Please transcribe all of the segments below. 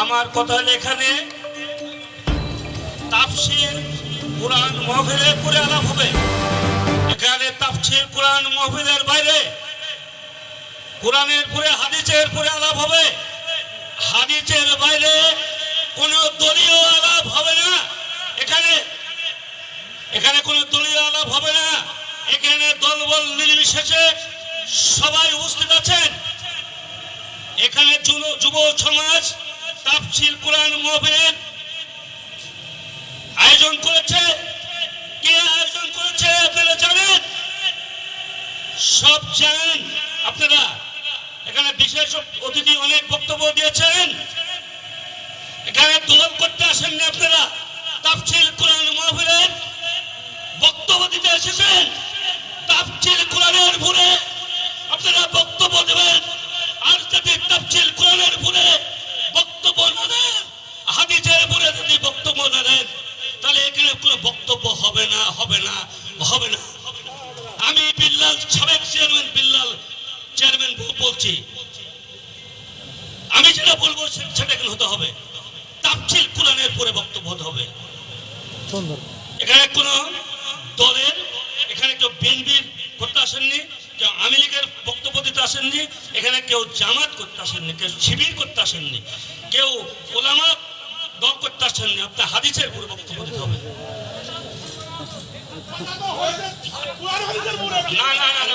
আমার কথা এখানে, তাফসির কোরআন মহফিলের পরে আলাপ হবে। এখানে তাফসির কোরআন মহফিলের বাইরে, কোরআনের পরে হাদিসের পরে আলাপ হবে। হাদিসের বাইরে কোনো দলীয় আলাপ হবে না। এখানে এখানে কোনো দলীয় আলাপ হবে না। এখানে দলবল নির্বিশেষে সবাই উপস্থিত আছেন। এখানে যুব- সমাজ তাফসিল কোরআন মহবিলের আয়োজন করেছে। কে আয়োজন করেছে আপনারা জানেন? সব জানেন। আপনারা এখানে বিশেষ অতিথি অনেক বক্তব্য দিয়েছেন। এখানে দল করতে আসেননি আপনারা। তাফসিল কোরআন মহবিলের বক্তব্য দিতে এসেছেন। তাফসিল কোরআনের ভুলে আপনারা বক্তব্য দেবেন। কোরআনের ভুলে বক্তব্য না দেন হাদিসের ভুলে যদি বক্তব্য না দেন তাহলে এখানে কোনো বক্তব্য হবে না হবে না হবে না। আমি বিল্লাল সাবেক চেয়ারম্যান বিল্লাল চেয়ারম্যান বলছি। আমি যেটা বলব সেটা এখানে হতে হবে। তাফসিল কোরআনের পরে বক্তব্য হতে হবে। এখানে কোন দলের এখানে কেউ বিএনপির করতে আসেননি কেউ আওয়ামী লীগের বক্তব্য দিতে আসেননি, এখানে কেউ জামাত করতে আসেননি, কেউ শিবির করতে আসেননি, কেউ ওলামা দল করতে আসেননি আপনার হাদিসের পুরো বক্তব্য দিতে হবে না না না।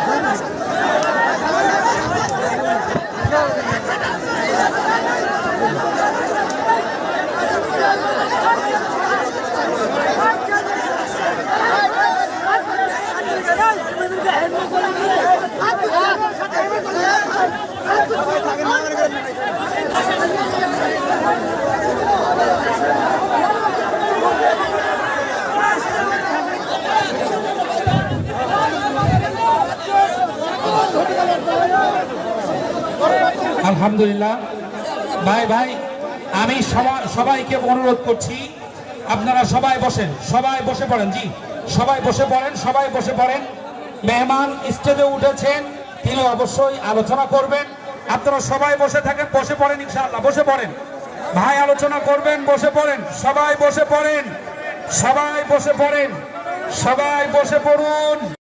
আলহামদুলিল্লাহ। ভাই ভাই, আমি সবা- সবাইকে অনুরোধ করছি, আপনারা সবাই বসেন, সবাই বসে পড়েন, জি, সবাই বসে পড়েন, সবাই বসে পড়েন। মেহমান স্টেজে উঠেছেন, তিনি অবশ্যই আলোচনা করবেন। আপনারা সবাই বসে থাকেন, বসে পড়েন ইনশাআল্লাহ, বসে পড়েন। ভাই, আলোচনা করবেন, বসে পড়েন, সবাই বসে পড়েন, সবাই বসে পড়েন, সবাই বসে পড়ুন।